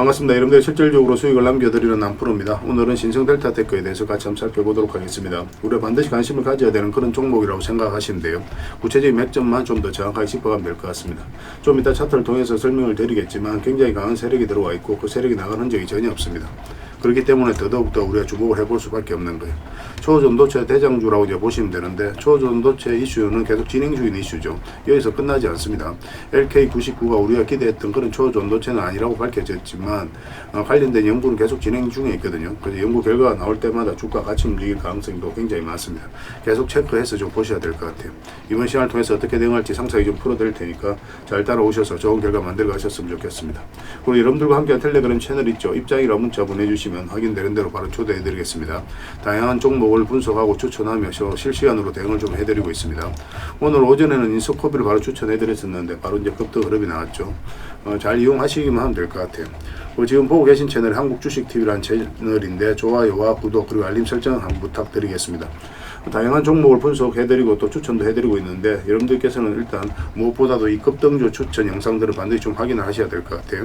반갑습니다. 여러분들 실질적으로 수익을 남겨드리는 남프로입니다. 오늘은 신성 델타 테크에 대해서 같이 한번 살펴보도록 하겠습니다. 우리가 반드시 관심을 가져야 되는 그런 종목이라고 생각하시면 돼요. 구체적인 맥점만 좀 더 정확하게 짚어가면 될 것 같습니다. 좀 이따 차트를 통해서 설명을 드리겠지만 굉장히 강한 세력이 들어와 있고 그 세력이 나간 흔적이 전혀 없습니다. 그렇기 때문에 더더욱더 우리가 주목을 해볼 수밖에 없는 거예요. 초전도체 대장주라고 이제 보시면 되는데 초전도체 이슈는 계속 진행 중인 이슈죠. 여기서 끝나지 않습니다. LK99가 우리가 기대했던 그런 초전도체는 아니라고 밝혀졌지만 어, 관련된 연구는 계속 진행 중에 있거든요. 그래서 연구 결과가 나올 때마다 주가 같이 움직일 가능성도 굉장히 많습니다. 계속 체크해서 좀 보셔야 될 것 같아요. 이번 시간을 통해서 어떻게 대응할지 상세히 좀 풀어드릴 테니까 잘 따라오셔서 좋은 결과 만들어 가셨으면 좋겠습니다. 그리고 여러분들과 함께 텔레그램 채널 있죠. 입장이라 문자 보내주시면 확인되는 대로 바로 초대해 드리겠습니다. 다양한 종목 을 분석하고 추천하며 저 실시간으로 대응을 좀 해드리고 있습니다. 오늘 오전에는 인스코비를 바로 추천해 드렸었는데 바로 이제 급등 흐름이 나왔죠. 어, 잘 이용하시기만 하면 될 것 같아요. 그리고 지금 보고 계신 채널이 한국주식TV라는 채널인데 좋아요와 구독 그리고 알림 설정 한번 부탁드리겠습니다. 다양한 종목을 분석해드리고 또 추천도 해드리고 있는데 여러분들께서는 일단 무엇보다도 이 급등주 추천 영상들을 반드시 좀 확인을 하셔야 될 것 같아요.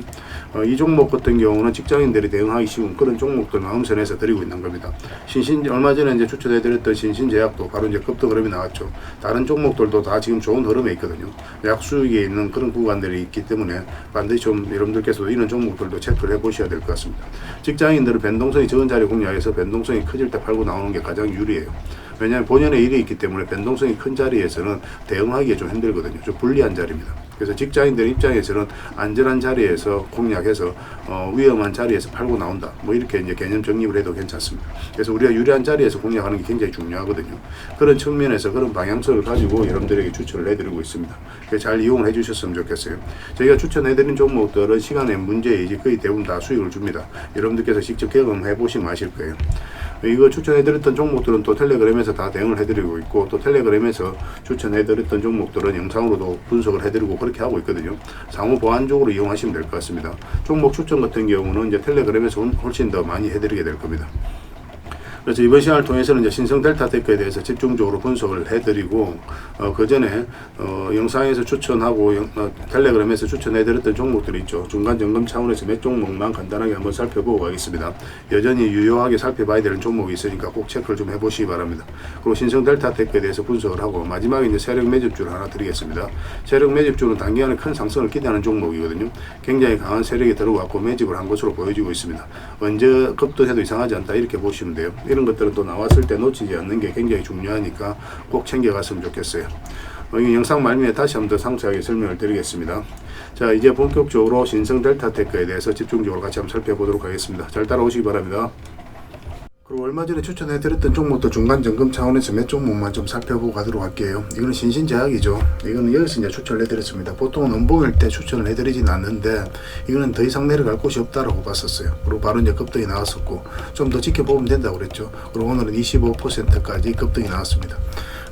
어, 이 종목 같은 경우는 직장인들이 대응하기 쉬운 그런 종목들 마음선에서 드리고 있는 겁니다. 신신 얼마 전에 이제 추천해드렸던 신신제약도 바로 이제 급등 흐름이 나왔죠. 다른 종목들도 다 지금 좋은 흐름에 있거든요. 약수익에 있는 그런 구간들이 있기 때문에 반드시 좀 여러분들께서도 이런 종목들도 체크를 해보셔야 될 것 같습니다. 직장인들은 변동성이 적은 자리 공략해서 변동성이 커질 때 팔고 나오는 게 가장 유리해요. 왜냐하면 본연의 일이 있기 때문에 변동성이 큰 자리에서는 대응하기가 좀 힘들거든요. 좀 불리한 자리입니다. 그래서 직장인들 입장에서는 안전한 자리에서 공략해서 어, 위험한 자리에서 팔고 나온다. 뭐 이렇게 이제 개념 정립을 해도 괜찮습니다. 그래서 우리가 유리한 자리에서 공략하는 게 굉장히 중요하거든요. 그런 측면에서 그런 방향성을 가지고 여러분들에게 추천을 해드리고 있습니다. 잘 이용을 해주셨으면 좋겠어요. 저희가 추천해드린 종목들은 시간의 문제이지 거의 대부분 다 수익을 줍니다. 여러분들께서 직접 경험해 보시면 아실 거예요. 이거 추천해드렸던 종목들은 또 텔레그램에서 다 대응을 해드리고 있고 또 텔레그램에서 추천해드렸던 종목들은 영상으로도 분석을 해드리고 그렇게 하고 있거든요. 상호 보완적으로 이용하시면 될 것 같습니다. 종목 추천 같은 경우는 이제 텔레그램에서 훨씬 더 많이 해드리게 될 겁니다. 그래서 이번 시간을 통해서는 이제 신성 델타 테크에 대해서 집중적으로 분석을 해드리고 어, 그 전에 어, 영상에서 추천하고 영, 어, 텔레그램에서 추천해드렸던 종목들이 있죠. 중간 점검 차원에서 몇 종목만 간단하게 한번 살펴보고 가겠습니다. 여전히 유효하게 살펴봐야 되는 종목이 있으니까 꼭 체크를 좀 해보시기 바랍니다. 그리고 신성 델타 테크에 대해서 분석을 하고 마지막에 이제 세력 매집주를 하나 드리겠습니다. 세력 매집주는 단기간에 큰 상승을 기대하는 종목이거든요. 굉장히 강한 세력이 들어왔고 매집을 한 것으로 보여지고 있습니다. 언제 급등해도 이상하지 않다 이렇게 보시면 돼요. 이런 것들은 또 나왔을 때 놓치지 않는 게 굉장히 중요하니까 꼭 챙겨갔으면 좋겠어요. 어, 이 영상 말미에 다시 한번 더 상세하게 설명을 드리겠습니다. 자, 이제 본격적으로 신성 델타 테크에 대해서 집중적으로 같이 한번 살펴보도록 하겠습니다. 잘 따라오시기 바랍니다. 그리고 얼마 전에 추천해드렸던 종목도 중간 점검 차원에서 몇 종목만 좀 살펴보고 가도록 할게요. 이거는 신신제약이죠. 이거는 여기서 이제 추천을 해드렸습니다. 보통은 음봉일 때 추천을 해드리진 않는데 이거는 더 이상 내려갈 곳이 없다라고 봤었어요. 그리고 바로 이제 급등이 나왔었고 좀 더 지켜보면 된다고 그랬죠. 그리고 오늘은 25%까지 급등이 나왔습니다.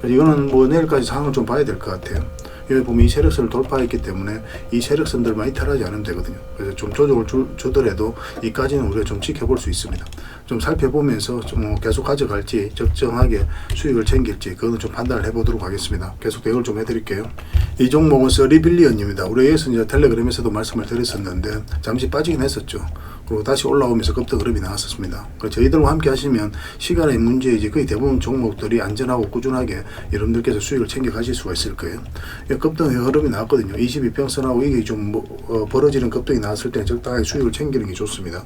이거는 뭐 내일까지 상황을 좀 봐야 될 것 같아요. 여기 보면 이 세력선을 돌파했기 때문에 이 세력선들만 이탈하지 않으면 되거든요. 그래서 좀 조정을 주, 주더라도 이까지는 우리가 좀 지켜볼 수 있습니다. 좀 살펴보면서 좀 계속 가져갈지 적정하게 수익을 챙길지 그거는 좀 판단을 해보도록 하겠습니다. 계속 대응을 좀 해드릴게요. 이 종목은 3빌리언입니다. 우리 여기서 이제 텔레그램에서도 말씀을 드렸었는데 잠시 빠지긴 했었죠. 그리고 다시 올라오면서 급등 흐름이 나왔었습니다. 저희들과 함께 하시면 시간의 문제이지 거의 대부분 종목들이 안전하고 꾸준하게 여러분들께서 수익을 챙겨 가실 수가 있을 거예요. 예, 급등의 흐름이 나왔거든요. 22평선하고 이게 좀 뭐, 어, 벌어지는 급등이 나왔을 때 적당하게 수익을 챙기는 게 좋습니다.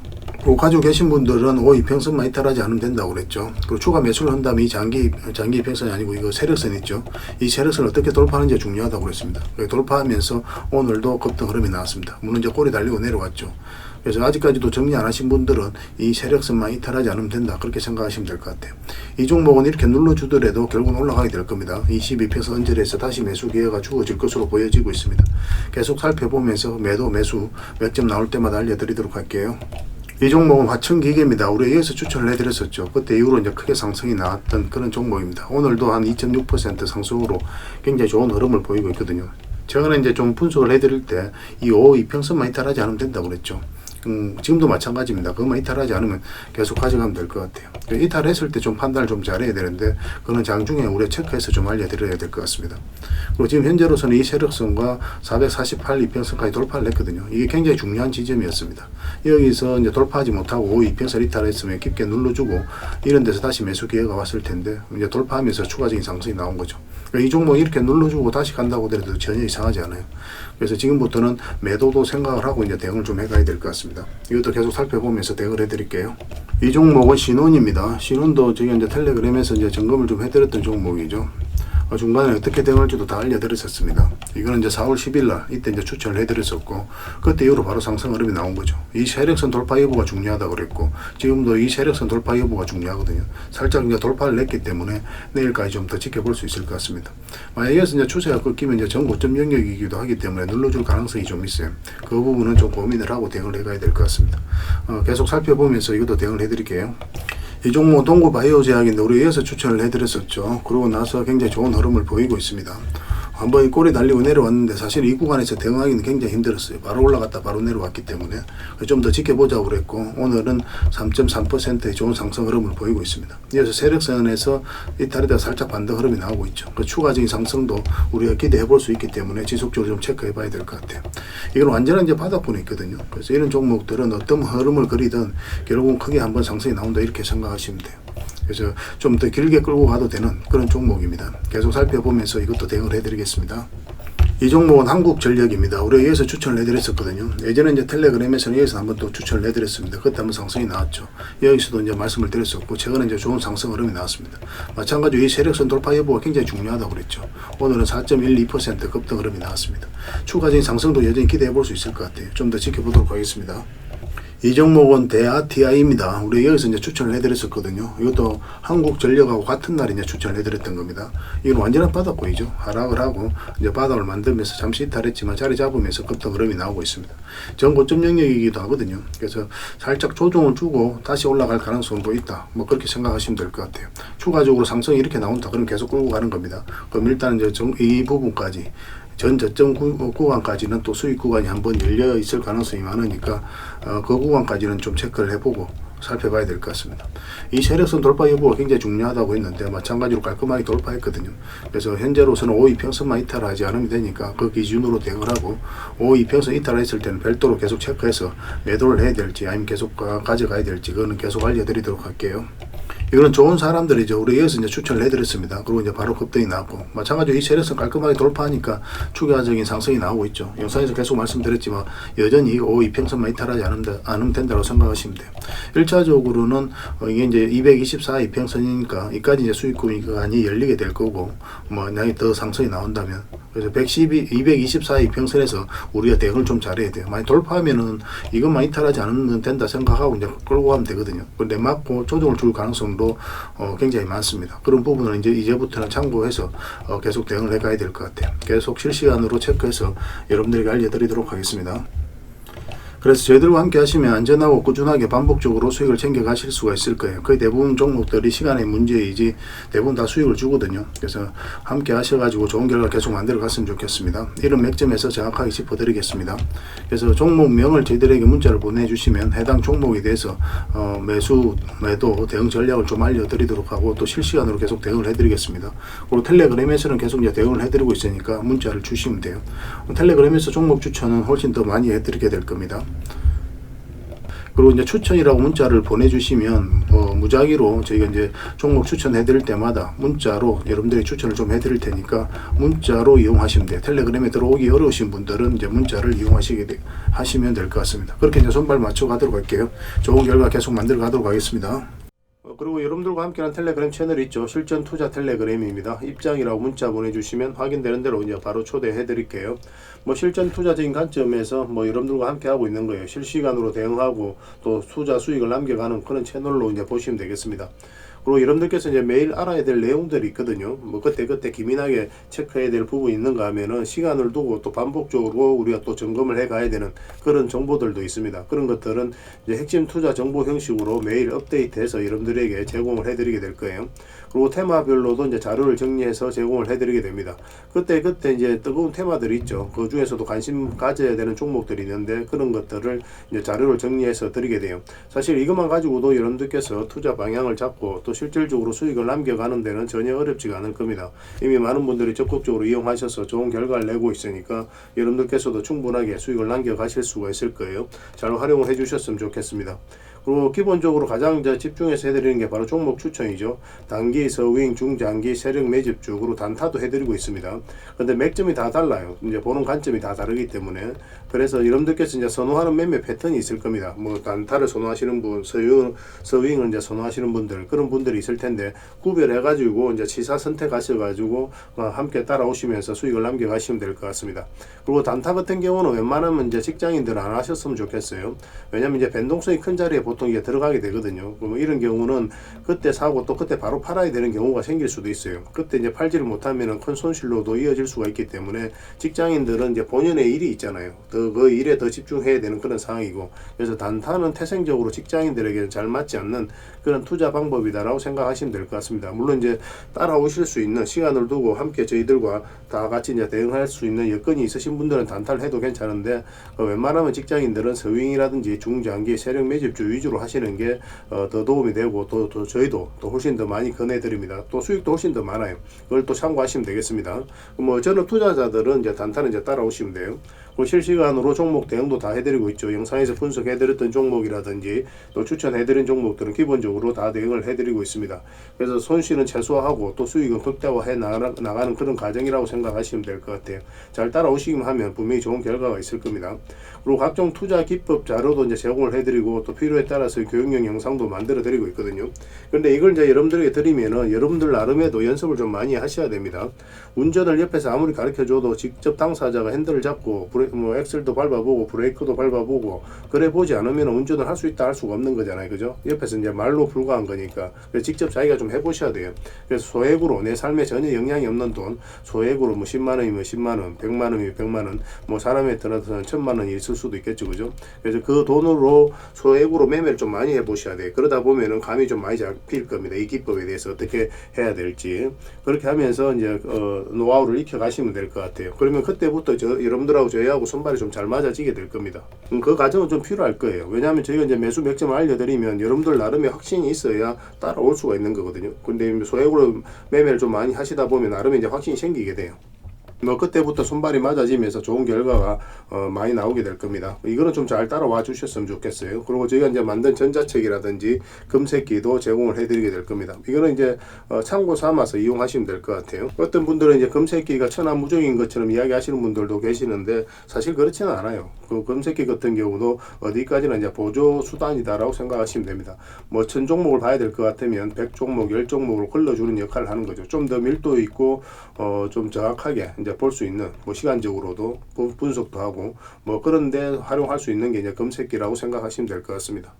가지고 계신 분들은 5 이평선만 이탈하지 않으면 된다고 그랬죠. 그리고 추가 매수를 한다면 이 장기 장기 이평선이 아니고 이거 세력선 있죠. 이 세력선을 어떻게 돌파하는지 중요하다고 그랬습니다. 돌파하면서 오늘도 급등 흐름이 나왔습니다. 물론 이제 꼬리 달리고 내려왔죠. 그래서 아직까지도 정리 안 하신 분들은 이 세력선만 이탈하지 않으면 된다. 그렇게 생각하시면 될 것 같아요. 이 종목은 이렇게 눌러주더라도 결국은 올라가게 될 겁니다. 22평선 언저리에서 다시 매수 기회가 주어질 것으로 보여지고 있습니다. 계속 살펴보면서 매도, 매수 몇 점 나올 때마다 알려드리도록 할게요. 이 종목은 화천기계입니다. 우리 여기서 추천을 해드렸었죠. 그때 이후로 이제 크게 상승이 나왔던 그런 종목입니다. 오늘도 한 2.6% 상승으로 굉장히 좋은 흐름을 보이고 있거든요. 최근에 이제 좀 분석을 해드릴 때 이 5, 이평선만 이탈하지 않으면 된다고 그랬죠. 음, 지금도 마찬가지입니다. 그것만 이탈하지 않으면 계속 가져가면 될 것 같아요. 그 이탈했을 때 좀 판단을 좀 잘해야 되는데 그거는 장중에 우리가 체크해서 좀 알려드려야 될 것 같습니다. 그리고 지금 현재로서는 이 세력선과 448 이평선까지 돌파를 했거든요. 이게 굉장히 중요한 지점이었습니다. 여기서 이제 돌파하지 못하고 5 이평선 이탈했으면 깊게 눌러주고 이런 데서 다시 매수 기회가 왔을 텐데 이제 돌파하면서 추가적인 상승이 나온 거죠. 그러니까 이 종목 이렇게 눌러주고 다시 간다고 하더라도 전혀 이상하지 않아요. 그래서 지금부터는 매도도 생각을 하고 이제 대응을 좀 해가야 될 것 같습니다. 이것도 계속 살펴보면서 대응을 해드릴게요. 이 종목은 신원입니다. 신원도 저희 이제 텔레그램에서 이제 점검을 좀 해드렸던 종목이죠. 어, 중간에 어떻게 대응할지도 다 알려드렸었습니다. 이거는 이제 4월 10일 날 이때 이제 추천을 해드렸었고 그때 이후로 바로 상승 흐름이 나온 거죠. 이 세력선 돌파 여부가 중요하다 그랬고 지금도 이 세력선 돌파 여부가 중요하거든요. 살짝 이제 돌파를 했기 때문에 내일까지 좀 더 지켜볼 수 있을 것 같습니다. 만약에 여기서 이제 추세가 꺾이면 이제 전 고점 영역이기도 하기 때문에 눌러줄 가능성이 좀 있어요. 그 부분은 좀 고민을 하고 대응을 해가야 될 것 같습니다. 어, 계속 살펴보면서 이것도 대응을 해드릴게요. 이 종목 동구 바이오 우리 여기서 추천을 해드렸었죠. 그러고 나서 굉장히 좋은 흐름을 보이고 있습니다. 한번 이 꼬리 달리고 내려왔는데 사실 이 구간에서 대응하기는 굉장히 힘들었어요. 바로 올라갔다 바로 내려왔기 때문에 좀 더 지켜보자고 그랬고 오늘은 3.3%의 좋은 상승 흐름을 보이고 있습니다. 이어서 세력선에서 이탈에다 살짝 반등 흐름이 나오고 있죠. 그 추가적인 상승도 우리가 기대해 볼 수 있기 때문에 지속적으로 좀 체크해 봐야 될 것 같아요. 이건 완전한 이제 바닥권에 있거든요. 그래서 이런 종목들은 어떤 흐름을 그리든 결국은 크게 한번 상승이 나온다 이렇게 생각하시면 돼요. 그래서 좀 더 길게 끌고 가도 되는 그런 종목입니다. 계속 살펴보면서 이것도 대응을 해드리겠습니다. 이 종목은 한국전력입니다. 우리가 여기서 추천을 해드렸었거든요. 예전에 이제 텔레그램에서는 여기서 한번 또 추천을 해드렸습니다. 그때 한번 상승이 나왔죠. 여기서도 이제 말씀을 드렸었고, 최근에 이제 좋은 상승 흐름이 나왔습니다. 마찬가지로 이 세력선 돌파 여부가 굉장히 중요하다고 그랬죠. 오늘은 4.12% 급등 흐름이 나왔습니다. 추가적인 상승도 여전히 기대해 볼 수 있을 것 같아요. 좀 더 지켜보도록 하겠습니다. 이 종목은 대아티아입니다. 우리 여기서 이제 추천을 해드렸었거든요. 이것도 한국전력하고 같은 날 이제 추천을 해드렸던 겁니다. 이건 완전한 바닥고이죠. 하락을 하고 이제 바닥을 만들면서 잠시 이탈했지만 자리 잡으면서 급등 흐름이 나오고 있습니다. 전 고점 영역이기도 하거든요. 그래서 살짝 조정을 주고 다시 올라갈 가능성도 있다. 뭐 그렇게 생각하시면 될 것 같아요. 추가적으로 상승이 이렇게 나온다. 그럼 계속 끌고 가는 겁니다. 그럼 일단 이제 정- 이 부분까지 전 저점 구, 구간까지는 또 수익 구간이 한번 열려 있을 가능성이 많으니까 어, 그 구간까지는 좀 체크를 해보고 살펴봐야 될 것 같습니다. 이 세력선 돌파 여부가 굉장히 중요하다고 했는데 마찬가지로 깔끔하게 돌파했거든요. 그래서 현재로서는 5 이평선만 이탈하지 않으면 되니까 그 기준으로 대응을 하고 5 이평선 이탈했을 때는 별도로 계속 체크해서 매도를 해야 될지 아니면 계속 가- 가져가야 될지 그거는 계속 알려드리도록 할게요. 이거는 좋은 사람들이죠. 우리 여기서 이제 추천을 해드렸습니다. 그리고 이제 바로 급등이 나왔고, 마찬가지로 이 세력선 깔끔하게 돌파하니까 추가적인 상승이 나오고 있죠. 영상에서 계속 말씀드렸지만, 여전히 5 이평선만 이탈하지 않으면, 않으면 된다고 생각하시면 돼요. 1차적으로는 이게 이제 224 이평선이니까, 이까지 이제 수익 구간이 열리게 될 거고, 뭐, 만약에 더 상승이 나온다면, 그래서 112, 224 이평선에서 우리가 대응을 좀 잘해야 돼요. 많이 돌파하면은 이것만 이탈하지 않으면 된다 생각하고 이제 끌고 가면 되거든요. 근데 맞고 조정을 줄 가능성 도 어, 굉장히 많습니다. 그런 부분은 이제 이제부터는 참고해서 어, 계속 대응을 해가야 될 것 같아요. 계속 실시간으로 체크해서 여러분들에게 알려드리도록 하겠습니다. 그래서 저희들과 함께 하시면 안전하고 꾸준하게 반복적으로 수익을 챙겨 가실 수가 있을 거예요. 거의 대부분 종목들이 시간의 문제이지 대부분 다 수익을 주거든요. 그래서 함께 하셔가지고 좋은 결과 계속 만들어 갔으면 좋겠습니다. 이런 맥점에서 정확하게 짚어드리겠습니다. 그래서 종목명을 저희들에게 문자를 보내주시면 해당 종목에 대해서 어, 매수, 매도, 대응 전략을 좀 알려드리도록 하고 또 실시간으로 계속 대응을 해드리겠습니다. 그리고 텔레그램에서는 계속 이제 대응을 해드리고 있으니까 문자를 주시면 돼요. 텔레그램에서 종목 추천은 훨씬 더 많이 해드리게 될 겁니다. 그리고 이제 추천이라고 문자를 보내주시면 어, 무작위로 저희가 이제 종목 추천해드릴 때마다 문자로 여러분들이 추천을 좀 해드릴 테니까 문자로 이용하시면 돼요. 텔레그램에 들어오기 어려우신 분들은 이제 문자를 이용하시게 되, 하시면 될 것 같습니다. 그렇게 이제 손발 맞춰 가도록 할게요. 좋은 결과 계속 만들어 가도록 하겠습니다. 어, 그리고 여러분들과 함께하는 텔레그램 채널 있죠. 실전 투자 텔레그램입니다. 입장이라고 문자 보내주시면 확인되는 대로 이제 바로 초대해 드릴게요. 뭐 실전 투자적인 관점에서 뭐 여러분들과 함께 하고 있는 거예요. 실시간으로 대응하고 또 투자 수익을 남겨가는 그런 채널로 이제 보시면 되겠습니다. 그리고 여러분들께서 이제 매일 알아야 될 내용들이 있거든요. 뭐 그때 그때 기민하게 체크해야 될 부분이 있는가 하면은 시간을 두고 또 반복적으로 우리가 또 점검을 해 가야 되는 그런 정보들도 있습니다. 그런 것들은 이제 핵심 투자 정보 형식으로 매일 업데이트해서 여러분들에게 제공을 해드리게 될 거예요. 그리고 테마별로도 이제 자료를 정리해서 제공을 해드리게 됩니다. 그때 그때 이제 뜨거운 테마들이 있죠. 그 중에서도 관심 가져야 되는 종목들이 있는데 그런 것들을 이제 자료를 정리해서 드리게 돼요. 사실 이것만 가지고도 여러분들께서 투자 방향을 잡고 또 실질적으로 수익을 남겨가는 데는 전혀 어렵지가 않을 겁니다. 이미 많은 분들이 적극적으로 이용하셔서 좋은 결과를 내고 있으니까 여러분들께서도 충분하게 수익을 남겨가실 수가 있을 거예요. 잘 활용을 해주셨으면 좋겠습니다. 그리고 기본적으로 가장 집중해서 해드리는 게 바로 종목 추천이죠. 단기, 서윙, 중장기, 세력 매집주, 그리고 단타도 해드리고 있습니다. 근데 맥점이 다 달라요. 이제 보는 관점이 다 다르기 때문에 그래서 여러분들께서 이제 선호하는 매매 패턴이 있을 겁니다. 뭐 단타를 선호하시는 분, 서윙, 서윙을 이제 선호하시는 분들 그런 분들이 있을 텐데 구별해가지고 이제 치사 선택하셔가지고 어, 함께 따라오시면서 수익을 남겨가시면 될 것 같습니다. 그리고 단타 같은 경우는 웬만하면 이제 직장인들 안 하셨으면 좋겠어요. 왜냐면 이제 변동성이 큰 자리에 보통 이게 들어가게 되거든요. 그럼 이런 경우는 그때 사고 또 그때 바로 팔아야 되는 경우가 생길 수도 있어요. 그때 이제 팔지를 못하면은 큰 손실로도 이어질 수가 있기 때문에 직장인들은 이제 본연의 일이 있잖아요. 더 그 일에 더 집중해야 되는 그런 상황이고 그래서 단타는 태생적으로 직장인들에게 잘 맞지 않는 그런 투자 방법이다라고 생각하시면 될 것 같습니다. 물론 이제 따라오실 수 있는 시간을 두고 함께 저희들과 다 같이 이제 대응할 수 있는 여건이 있으신 분들은 단타를 해도 괜찮은데 어, 웬만하면 직장인들은 서윙이라든지 중장기 세력 매집주 위주 로 하시는 게 어, 더 도움이 되고 또, 또 저희도 또 훨씬 더 많이 권해드립니다. 또 수익도 훨씬 더 많아요. 그걸 또 참고하시면 되겠습니다. 뭐 저는 투자자들은 이제 단타는 이제 따라오시면 돼요. 그 실시간으로 종목 대응도 다 해드리고 있죠. 영상에서 분석해드렸던 종목이라든지 또 추천해드린 종목들은 기본적으로 다 대응을 해드리고 있습니다. 그래서 손실은 최소화하고 또 수익은 극대화해 나가- 나가는 그런 과정이라고 생각하시면 될 것 같아요. 잘 따라오시기만 하면 분명히 좋은 결과가 있을 겁니다. 그리고 각종 투자 기법 자료도 이제 제공을 해드리고 또 필요에 따라서 교육용 영상도 만들어 드리고 있거든요. 그런데 이걸 이제 여러분들에게 드리면은 여러분들 나름에도 연습을 좀 많이 하셔야 됩니다. 운전을 옆에서 아무리 가르쳐 줘도 직접 당사자가 핸들을 잡고 브레, 뭐 엑셀도 밟아보고 브레이크도 밟아보고 그래 보지 않으면 운전을 할 수 있다 할 수가 없는 거잖아요. 그죠? 옆에서 이제 말로 불과한 거니까. 그래서 직접 자기가 좀 해보셔야 돼요. 그래서 소액으로 내 삶에 전혀 영향이 없는 돈 소액으로 뭐 10만 원이면 10만 원, 100만 원이면 100만 원, 뭐 사람에 따라서는 천만 원이 있을 수도 있겠죠. 그죠? 그래서 그 돈으로 소액으로 매매를 좀 많이 해보셔야 돼요. 그러다 보면은 감이 좀 많이 잡힐 겁니다. 이 기법에 대해서 어떻게 해야 될지. 그렇게 하면서 이제 어, 노하우를 익혀 가시면 될 것 같아요. 그러면 그때부터 저 여러분들하고 저희하고 손발이 좀 잘 맞아지게 될 겁니다. 음, 그 과정은 좀 필요할 거예요. 왜냐하면 저희가 이제 매수 맥점을 알려드리면 여러분들 나름의 확신이 있어야 따라올 수가 있는 거거든요. 근데 소액으로 매매를 좀 많이 하시다 보면 나름의 이제 확신이 생기게 돼요. 뭐 그때부터 손발이 맞아지면서 좋은 결과가 어, 많이 나오게 될 겁니다. 이거는 좀 잘 따라와 주셨으면 좋겠어요. 그리고 저희가 이제 만든 전자책이라든지 금색기도 제공을 해드리게 될 겁니다. 이거는 이제 어, 참고 삼아서 이용하시면 될 것 같아요. 어떤 분들은 이제 금색기가 천하무적인 것처럼 이야기하시는 분들도 계시는데 사실 그렇지는 않아요. 그 금색기 같은 경우도 어디까지나 이제 보조 수단이다라고 생각하시면 됩니다. 뭐 천 종목을 봐야 될 것 같으면 100 종목, 10 종목을 걸러주는 역할을 하는 거죠. 좀 더 밀도 있고 어, 좀 정확하게 이제 볼 수 있는 뭐 시간적으로도 분- 분석도 하고 뭐 그런 데 활용할 수 있는 게 이제 금색기라고 생각하시면 될 것 같습니다.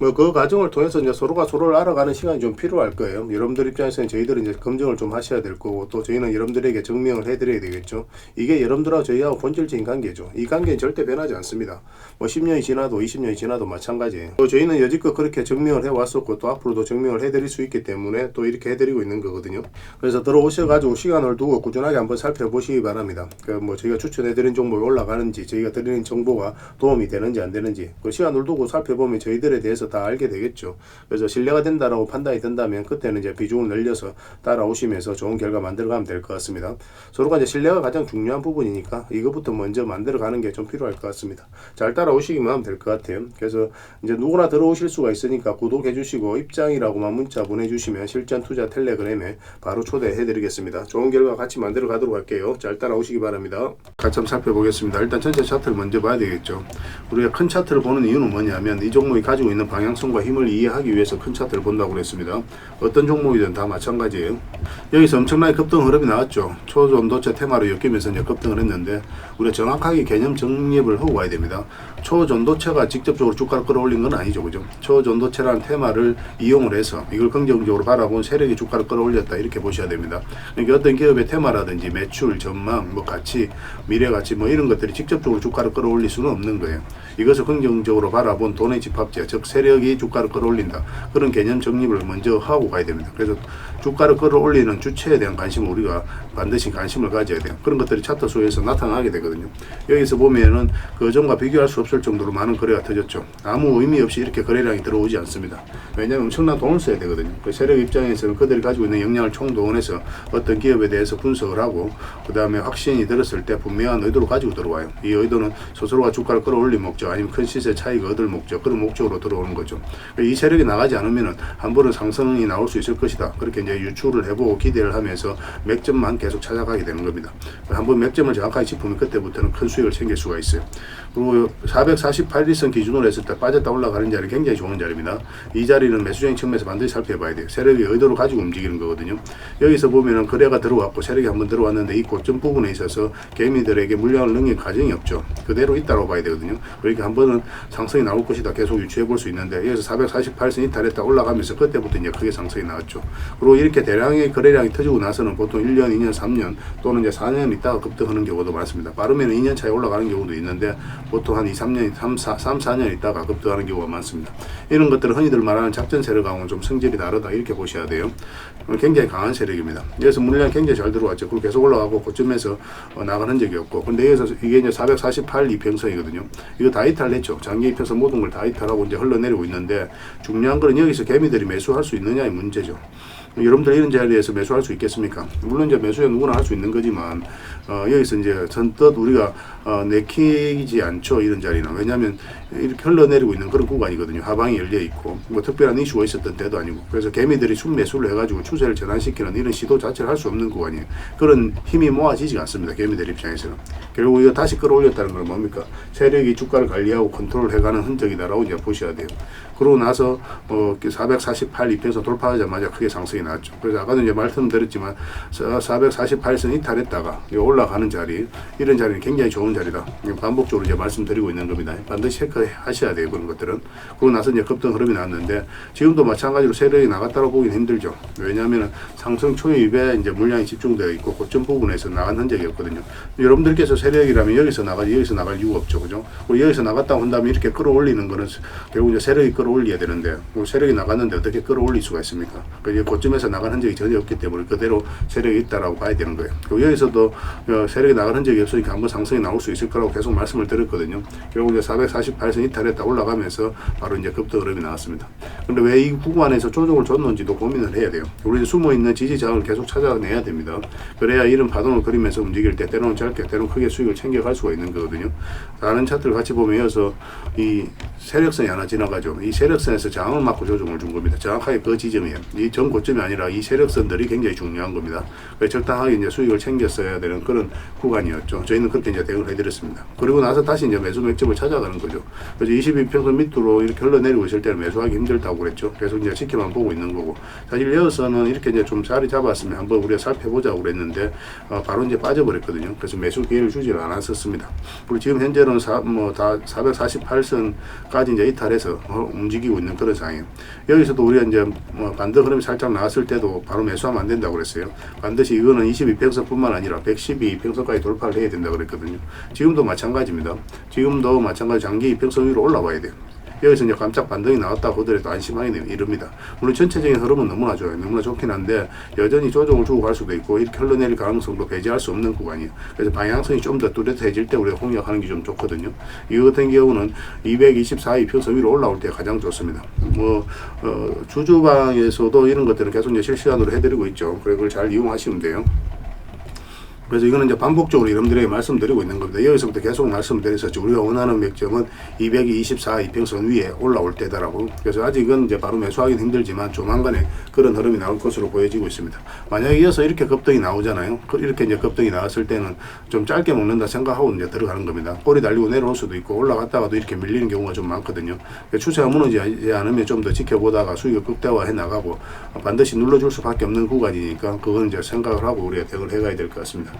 뭐 그 과정을 통해서 이제 서로가 서로를 알아가는 시간이 좀 필요할 거예요. 여러분들 입장에서는 저희들은 이제 검증을 좀 하셔야 될 거고 또 저희는 여러분들에게 증명을 해드려야 되겠죠. 이게 여러분들하고 저희하고 본질적인 관계죠. 이 관계는 절대 변하지 않습니다. 뭐 10년이 지나도 20년이 지나도 마찬가지예요. 또 저희는 여지껏 그렇게 증명을 해왔었고 또 앞으로도 증명을 해드릴 수 있기 때문에 또 이렇게 해드리고 있는 거거든요. 그래서 들어오셔가지고 시간을 두고 꾸준하게 한번 살펴보시기 바랍니다. 그 뭐 저희가 추천해드린 종목이 올라가는지 저희가 드리는 정보가 도움이 되는지 안 되는지 그 시간을 두고 살펴보면 저희들에 대해서 다 알게 되겠죠. 그래서 신뢰가 된다라고 판단이 된다면 그때는 이제 비중을 늘려서 따라오시면서 좋은 결과 만들어가면 될 것 같습니다. 서로가 이제 신뢰가 가장 중요한 부분이니까 이것부터 먼저 만들어가는 게 좀 필요할 것 같습니다. 잘 따라오시기만 하면 될 것 같아요. 그래서 이제 누구나 들어오실 수가 있으니까 구독해 주시고 입장이라고만 문자 보내주시면 실전 투자 텔레그램에 바로 초대해 드리겠습니다. 좋은 결과 같이 만들어 가도록 할게요. 잘 따라오시기 바랍니다. 같이 한번 살펴보겠습니다. 일단 전체 차트를 먼저 봐야 되겠죠. 우리가 큰 차트를 보는 이유는 뭐냐면 이 종목이 가지고 있는 방 향성과 힘을 이해하기 위해서 큰 차트를 본다고 그랬습니다. 어떤 종목이든 다 마찬가지예요. 여기서 엄청나게 급등 흐름이 나왔죠. 초전도체 테마로 엮이면서 이제 급등을 했는데 우리가 정확하게 개념 정립을 하고 가야 됩니다. 초전도체가 직접적으로 주가를 끌어올린 건 아니죠. 그죠? 초전도체라는 테마를 이용을 해서 이걸 긍정적으로 바라본 세력이 주가를 끌어올렸다 이렇게 보셔야 됩니다. 그러니까 어떤 기업의 테마라든지 매출, 전망, 뭐 가치, 미래 가치 뭐 이런 것들이 직접적으로 주가를 끌어올릴 수는 없는 거예요. 이것을 긍정적으로 바라본 돈의 집합체, 즉 세력 세력이 주가를 끌어올린다. 그런 개념 정립을 먼저 하고 가야 됩니다. 그래서 주가를 끌어올리는 주체에 대한 관심을 우리가 반드시 관심을 가져야 돼요. 그런 것들이 차트 수에서 나타나게 되거든요. 여기서 보면은 그 전과 비교할 수 없을 정도로 많은 거래가 터졌죠. 아무 의미 없이 이렇게 거래량이 들어오지 않습니다. 왜냐하면 엄청난 돈을 써야 되거든요. 그 세력 입장에서는 그들이 가지고 있는 역량을 총동원해서 어떤 기업에 대해서 분석을 하고 그 다음에 확신이 들었을 때 분명한 의도를 가지고 들어와요. 이 의도는 스스로가 주가를 끌어올릴 목적 아니면 큰 시세 차익을 얻을 목적 그런 목적으로 들어오는 거죠. 이 세력이 나가지 않으면은 한 번은 상승이 나올 수 있을 것이다. 그렇게 이제 유추를 해보고 기대를 하면서 맥점만 계속 찾아가게 되는 겁니다. 한번 맥점을 정확하게 짚으면 그때부터는 큰 수익을 챙길 수가 있어요. 그리고 448일선 기준으로 했을 때 빠졌다 올라가는 자리 굉장히 좋은 자리입니다. 이 자리는 매수적인 측면에서 반드시 살펴봐야 돼요. 세력이 의도를 가지고 움직이는 거거든요. 여기서 보면은 거래가 들어왔고 세력이 한번 들어왔는데 이 고점 부분에 있어서 개미들에게 물량을 넘긴 과정이 없죠. 그대로 있다고 봐야 되거든요. 그러니까 한 번은 상승이 나올 것이다 계속 유추해 볼 수 있는데 여기서 448선 이탈했다 올라가면서 그때부터 이제 크게 상승이 나왔죠. 그리고 이렇게 대량의 거래량이 터지고 나서는 보통 1년, 2년, 3년 또는 이제 4년 있다가 급등하는 경우도 많습니다. 빠르면 2년 차에 올라가는 경우도 있는데 보통 한 2, 3년, 3, 4, 3, 4년 있다가 급등하는 경우가 많습니다. 이런 것들은 흔히들 말하는 작전 세력하고는 좀 성질이 다르다 이렇게 보셔야 돼요. 굉장히 강한 세력입니다. 그래서 물량이 굉장히 잘 들어왔죠. 그리고 계속 올라가고 고점에서 어, 나가는 적이 없고. 근데 여기서 이게 이제 448 이평선이거든요. 이거 다 이탈했죠. 장기 이평선 모든 걸 다 이탈하고 이제 흘러내리고 있는데 중요한 거는 여기서 개미들이 매수할 수 있느냐의 문제죠. 여러분들 이런 자리에서 매수할 수 있겠습니까? 물론 이제 매수야 누구나 할 수 있는 거지만 어, 여기서 이제 선뜻 우리가 어, 내키지 않죠 이런 자리는. 왜냐하면 이렇게 흘러내리고 있는 그런 구간이거든요. 하방이 열려 있고. 뭐 특별한 이슈가 있었던 때도 아니고. 그래서 개미들이 순매수를 해가지고 추세를 전환시키는 이런 시도 자체를 할 수 없는 구간이에요. 그런 힘이 모아지지 않습니다 개미들 입장에서는. 결국 이거 다시 끌어올렸다는 건 뭡니까? 세력이 주가를 관리하고 컨트롤해가는 흔적이다라고 이제 보셔야 돼요. 그러고 나서 어, 448 입에서 돌파하자마자 크게 상승이 나왔죠. 그래서 아까도 이제 말씀드렸지만 448선 이탈했다가 올라 가는 자리 이런 자리는 굉장히 좋은 자리다. 반복적으로 이제 말씀드리고 있는 겁니다. 반드시 체크하셔야 돼요 그런 것들은. 그러고 나서 이제 급등 흐름이 나왔는데 지금도 마찬가지로 세력이 나갔다고 보기는 힘들죠. 왜냐하면 상승 초입에 이제 물량이 집중되어 있고 고점 부분에서 나간 흔적이 없거든요. 여러분들께서 세력이라면 여기서 나가지 여기서 나갈 이유가 없죠. 그죠? 여기서 나갔다 온 다음에 이렇게 끌어올리는 거는 결국 이제 세력이 끌어올려야 되는데 뭐 세력이 나갔는데 어떻게 끌어올릴 수가 있습니까? 그러니까 고점에서 나간 흔적이 전혀 없기 때문에 그대로 세력이 있다라고 봐야 되는 거예요. 여기서도 어, 세력이 나간 흔적이 없으니까 한번 상승이 나올 수 있을 거라고 계속 말씀을 드렸거든요. 결국 이제 448선 이탈했다 올라가면서 바로 이제 급등 흐름이 나왔습니다. 근데 왜 이 구간에서 조정을 줬는지도 고민을 해야 돼요. 우리는 숨어 있는 지지장을 계속 찾아내야 됩니다. 그래야 이런 파동을 그리면서 움직일 때 때로는 짧게 때로는 크게 수익을 챙겨갈 수가 있는 거거든요. 다른 차트를 같이 보면 이어서 이 세력선이 하나 지나가죠. 이 세력선에서 장을 맞고 조정을 준 겁니다. 정확하게 그 지점이에요. 이 전 고점이 아니라 이 세력선들이 굉장히 중요한 겁니다. 적당하게 이제 수익을 챙겼어야 되는 그런 구간이었죠. 저희는 그렇게 이제 대응을 해드렸습니다. 그리고 나서 다시 이제 매수 맥점을 찾아가는 거죠. 그래서 22평선 밑으로 이렇게 흘러내리고 있을 때는 매수하기 힘들다고 그랬죠. 계속 이제 지켜만 보고 있는 거고. 사실 여기서는 이렇게 이제 좀 자리 잡았으면 한번 우리가 살펴보자고 그랬는데 어, 바로 이제 빠져버렸거든요. 그래서 매수 기회를 주지를 않았었습니다. 그리고 지금 현재는 뭐다 448선까지 이제 이탈해서 어, 움직이고 있는 그런 상황이에요. 여기서도 우리가 이제 뭐 반등 흐름이 살짝 나왔을 때도 바로 매수하면 안 된다고 그랬어요. 반드시 이거는 22평선뿐만 아니라 112평선까지 돌파를 해야 된다고 그랬거든요. 지금도 마찬가지입니다. 지금도 마찬가지 장기 이평선 위로 올라와야 돼요 여기서 이제 깜짝 반등이 나왔다고 하더라도 안심하게 이릅니다. 물론 전체적인 흐름은 너무나 좋아요. 너무나 좋긴 한데 여전히 조정을 주고 갈 수도 있고 이렇게 흘러내릴 가능성도 배제할 수 없는 구간이에요. 그래서 방향성이 좀 더 뚜렷해질 때 우리가 공략하는 게 좀 좋거든요. 이 같은 경우는 224이 평선 위로 올라올 때 가장 좋습니다. 뭐 어, 주주방에서도 이런 것들은 계속 이제 실시간으로 해드리고 있죠. 그래 그걸 잘 이용하시면 돼요. 그래서 이거는 이제 반복적으로 여러분들에게 말씀드리고 있는 겁니다. 여기서부터 계속 말씀드렸었죠. 우리가 원하는 맥점은 224 이평선 위에 올라올 때다라고. 그래서 아직은 이제 바로 매수하기는 힘들지만 조만간에 그런 흐름이 나올 것으로 보여지고 있습니다. 만약에 이어서 이렇게 급등이 나오잖아요. 그 이렇게 이제 급등이 나왔을 때는 좀 짧게 먹는다 생각하고 이제 들어가는 겁니다. 꼬리 달리고 내려올 수도 있고 올라갔다가도 이렇게 밀리는 경우가 좀 많거든요. 그러니까 추세가 무너지지 않으면 좀 더 지켜보다가 수익을 극대화해 나가고 반드시 눌러줄 수밖에 없는 구간이니까 그건 이제 생각을 하고 우리가 대응을 해가야 될 것 같습니다.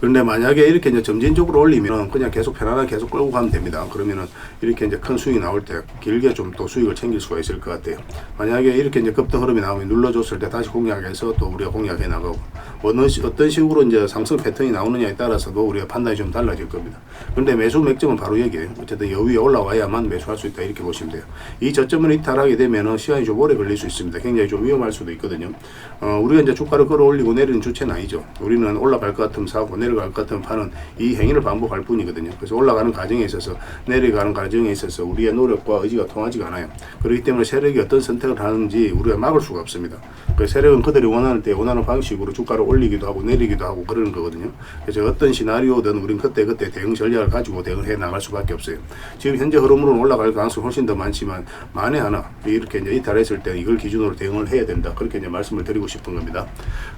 그런데 만약에 이렇게 이제 점진적으로 올리면 그냥 계속 편안하게 계속 끌고 가면 됩니다. 그러면은 이렇게 이제 큰 수익이 나올 때 길게 좀 또 수익을 챙길 수가 있을 것 같아요. 만약에 이렇게 이제 급등 흐름이 나오면 눌러줬을 때 다시 공략해서 또 우리가 공략해 나가고 어느 시, 어떤 식으로 이제 상승 패턴이 나오느냐에 따라서도 우리가 판단이 좀 달라질 겁니다. 그런데 매수 맥점은 바로 여기에요. 어쨌든 여위에 올라와야만 매수할 수 있다 이렇게 보시면 돼요. 이 저점을 이탈하게 되면은 시간이 좀 오래 걸릴 수 있습니다. 굉장히 좀 위험할 수도 있거든요. 어, 우리가 이제 주가를 끌어올리고 내리는 주체는 아니죠. 우리는 올라갈 것 같으면 사고 내려갈 것 같으면 파는 이 행위를 반복할 뿐이거든요. 그래서 올라가는 과정에 있어서 내려가는 과정에 있어서 우리의 노력과 의지가 통하지가 않아요. 그렇기 때문에 세력이 어떤 선택을 하는지 우리가 막을 수가 없습니다. 그 세력은 그들이 원하는 때 원하는 방식으로 주가를 올리기도 하고 내리기도 하고 그러는 거거든요. 그래서 어떤 시나리오든 우리는 그때 그때 대응 전략을 가지고 대응을 해 나갈 수밖에 없어요. 지금 현재 흐름으로는 올라갈 가능성이 훨씬 더 많지만 만에 하나 이렇게 이제 이탈했을 때 이걸 기준으로 대응을 해야 된다. 그렇게 이제 말씀을 드리고 싶은 겁니다.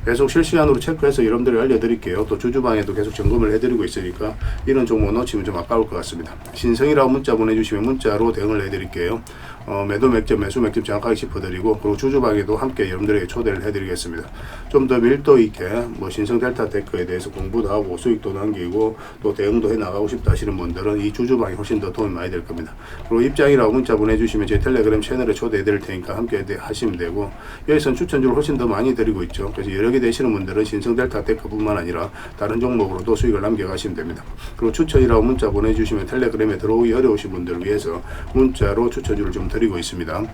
계속 실시간으로 체크해서 여러분들이 알려드릴게요. 또 주주방에도 계속 점검을 해드리고 있으니까 이런 종목 놓치면 좀 아까울 것 같습니다. 신성이라고 문자 보내주시면 문자로 대응을 해드릴게요. 어, 매도 맥점, 매수 맥점 정확하게 짚어드리고 그리고 주주방에도 함께 여러분들에게 초대를 해드리겠습니다. 좀 더 밀도 있게 뭐 신성 델타 테크에 대해서 공부도 하고 수익도 남기고 또 대응도 해 나가고 싶다 하시는 분들은 이 주주방이 훨씬 더 도움이 많이 될 겁니다. 그리고 입장이라고 문자 보내주시면 제 텔레그램 채널에 초대해 드릴 테니까 함께 대- 하시면 되고 여기선 추천주를 훨씬 더 많이 드리고 있죠. 그래서 개 되시는 분들은 신성 델타 테크뿐만 아니라 다른 종목으로도 수익을 남겨가시면 됩니다. 그리고 추천이라고 문자 보내주시면 텔레그램에 들어오기 어려우신 분들을 위해서 문자로 추천주를 좀 드리 고 있습니다.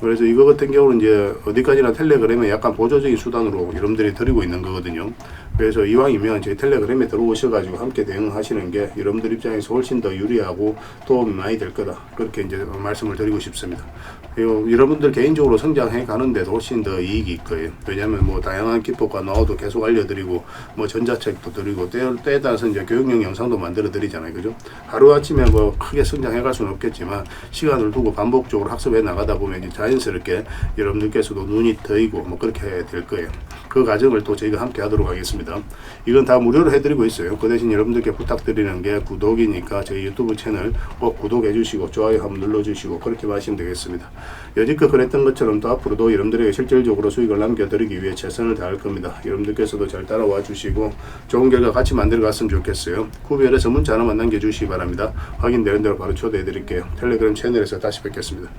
그래서 이거 같은 경우는 이제 어디까지나 텔레그램에 약간 보조적인 수단으로 여러분들이 드리고 있는 거거든요. 그래서 이왕이면 저희 텔레그램에 들어오셔가지고 함께 대응하시는 게 여러분들 입장에서 훨씬 더 유리하고 도움이 많이 될 거다. 그렇게 이제 말씀을 드리고 싶습니다. 여러분들 개인적으로 성장해 가는데도 훨씬 더 이익이 거예요. 왜냐하면 뭐 다양한 기법과 노하우도 계속 알려드리고 뭐 전자책도 드리고 때, 때에 따라서 이제 교육용 영상도 만들어 드리잖아요. 그죠? 하루아침에 뭐 크게 성장해 갈 수는 없겠지만 시간을 두고 반복적으로 학습해 나가다 보면 자연스럽게 여러분들께서도 눈이 트이고 뭐 그렇게 될 거예요. 그 과정을 또 저희가 함께 하도록 하겠습니다. 이건 다 무료로 해드리고 있어요. 그 대신 여러분들께 부탁드리는 게 구독이니까 저희 유튜브 채널 꼭 구독해 주시고 좋아요 한번 눌러 주시고 그렇게 하시면 되겠습니다. 여지껏 그랬던 것처럼 또 앞으로도 여러분들에게 실질적으로 수익을 남겨드리기 위해 최선을 다할 겁니다. 여러분들께서도 잘 따라와 주시고 좋은 결과 같이 만들어 갔으면 좋겠어요. 구별해서 문자 하나만 남겨주시기 바랍니다. 확인되는 대로 바로 초대해 드릴게요. 텔레그램 채널에서 다시 뵙겠습니다.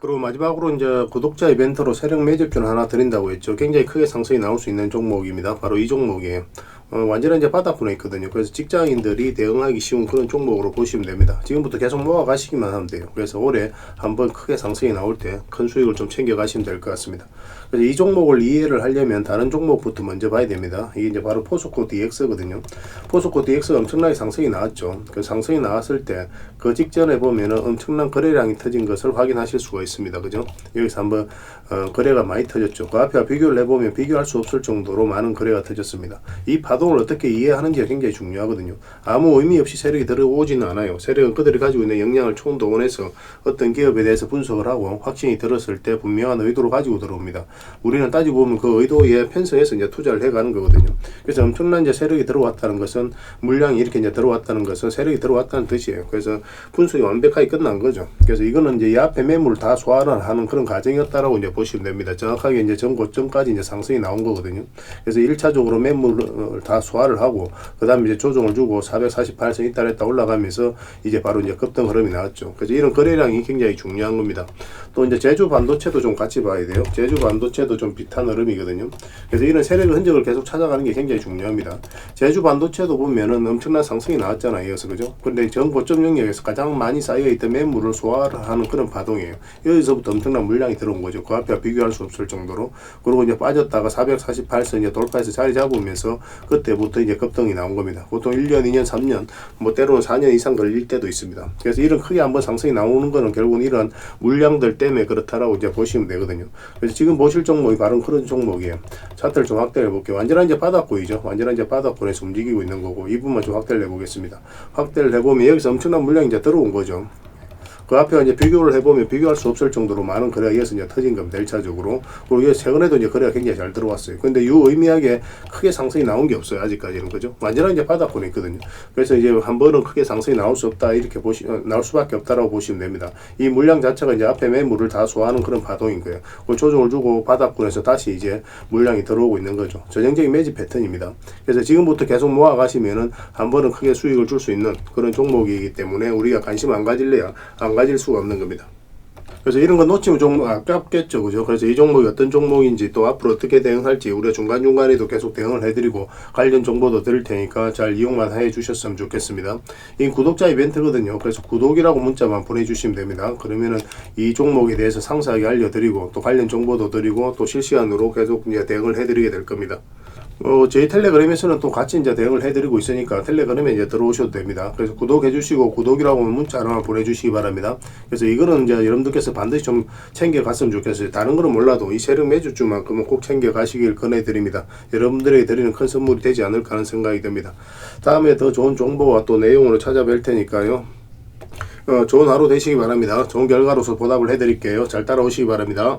그리고 마지막으로 이제 구독자 이벤트로 세력 매집주를 하나 드린다고 했죠. 굉장히 크게 상승이 나올 수 있는 종목입니다. 바로 이 종목이에요. 어, 완전히 이제 바닥권에 있거든요. 그래서 직장인들이 대응하기 쉬운 그런 종목으로 보시면 됩니다. 지금부터 계속 모아 가시기만 하면 돼요. 그래서 올해 한번 크게 상승이 나올 때 큰 수익을 좀 챙겨 가시면 될 것 같습니다. 그래서 이 종목을 이해를 하려면 다른 종목부터 먼저 봐야 됩니다. 이게 이제 바로 포스코 DX거든요. 포스코 DX가 엄청나게 상승이 나왔죠. 그 상승이 나왔을 때 그 직전에 보면은 엄청난 거래량이 터진 것을 확인하실 수가 있습니다. 그죠? 여기서 한번 어, 거래가 많이 터졌죠. 그 앞에 비교를 해보면 비교할 수 없을 정도로 많은 거래가 터졌습니다. 이 파동을 어떻게 이해하는지가 굉장히 중요하거든요. 아무 의미 없이 세력이 들어오지는 않아요. 세력은 그들이 가지고 있는 역량을 총동원해서 어떤 기업에 대해서 분석을 하고 확신이 들었을 때 분명한 의도를 가지고 들어옵니다. 우리는 따지고 보면 그 의도에 편성해서 이제 투자를 해가는 거거든요. 그래서 엄청난 이제 세력이 들어왔다는 것은 물량이 이렇게 이제 들어왔다는 것은 세력이 들어왔다는 뜻이에요. 그래서 분석이 완벽하게 끝난 거죠. 그래서 이거는 이제 이 앞에 매물을 다 소화를 하는 그런 과정이었다라고 이제 보시면 됩니다. 정확하게 이제 전 고점까지 이제 상승이 나온 거거든요. 그래서 1차적으로 매물을 다 소화를 하고 그다음에 이제 조정을 주고 448선 이탈했다 올라가면서 이제 바로 이제 급등 흐름이 나왔죠. 그래서 이런 거래량이 굉장히 중요한 겁니다. 또 이제 제주 반도체도 좀 같이 봐야 돼요. 제주 반도체도 좀 비슷한 흐름이거든요. 그래서 이런 세력의 흔적을 계속 찾아가는 게 굉장히 중요합니다. 제주 반도체도 보면은 엄청난 상승이 나왔잖아요. 이어서 그죠? 근데 전 고점 영역에서 가장 많이 쌓여있던 매물을 소화를 하는 그런 파동이에요. 여기서부터 엄청난 물량이 들어온 거죠. 그 앞에 비교할 수 없을 정도로. 그리고 이제 빠졌다가 448선 이제 돌파해서 자리 잡으면서 그 때부터 이제 급등이 나온 겁니다. 보통 1년, 2년, 3년, 뭐 때로는 4년 이상 걸릴 때도 있습니다. 그래서 이런 크게 한번 상승이 나오는 거는 결국은 이런 물량들 때문에 그렇다라고 이제 보시면 되거든요. 그래서 지금 보실 종목이 바로 그런 종목이에요. 차트를 좀 확대해 볼게요. 완전한 이제 바닥권이죠. 완전한 이제 바닥권에서 움직이고 있는 거고 이 부분만 좀 확대를 해보겠습니다. 확대를 해보면 여기서 엄청난 물량이 이제 들어온 거죠. 그 앞에 이제 비교를 해보면 비교할 수 없을 정도로 많은 거래가 이어서 이제 터진 겁니다. 1차적으로. 그리고 최근에도 이제 거래가 굉장히 잘 들어왔어요. 근데 유의미하게 크게 상승이 나온 게 없어요. 아직까지는. 그죠? 완전한 이제 바닥권에 있거든요. 그래서 이제 한 번은 크게 상승이 나올 수 없다. 이렇게 보시, 어, 나올 수밖에 없다라고 보시면 됩니다. 이 물량 자체가 이제 앞에 매물을 다 소화하는 그런 파동인 거예요. 그 조정을 주고 바닥권에서 다시 이제 물량이 들어오고 있는 거죠. 전형적인 매집 패턴입니다. 그래서 지금부터 계속 모아 가시면은 한 번은 크게 수익을 줄 수 있는 그런 종목이기 때문에 우리가 관심 안 가질래야 안 가질 수가 없는 겁니다. 그래서 이런 거 놓치면 좀 아깝겠죠, 그죠? 그래서 이 종목이 어떤 종목인지 또 앞으로 어떻게 대응할지 우리가 중간중간에도 계속 대응을 해드리고 관련 정보도 드릴 테니까 잘 이용만 해 주셨으면 좋겠습니다. 이 구독자 이벤트거든요. 그래서 구독이라고 문자만 보내주시면 됩니다. 그러면은 이 종목에 대해서 상세하게 알려드리고 또 관련 정보도 드리고 또 실시간으로 계속 대응을 해드리게 될 겁니다. 어, 저희 텔레그램에서는 또 같이 이제 대응을 해드리고 있으니까 텔레그램에 이제 들어오셔도 됩니다. 그래서 구독해 주시고 구독이라고 하면 문자 하나 보내주시기 바랍니다. 그래서 이거는 이제 여러분들께서 반드시 좀 챙겨 갔으면 좋겠어요. 다른 거는 몰라도 이 세력 매주주만큼은 꼭 챙겨 가시길 권해드립니다. 여러분들에게 드리는 큰 선물이 되지 않을까 하는 생각이 듭니다. 다음에 더 좋은 정보와 또 내용으로 찾아뵐 테니까요. 어, 좋은 하루 되시기 바랍니다. 좋은 결과로서 보답을 해드릴게요. 잘 따라오시기 바랍니다.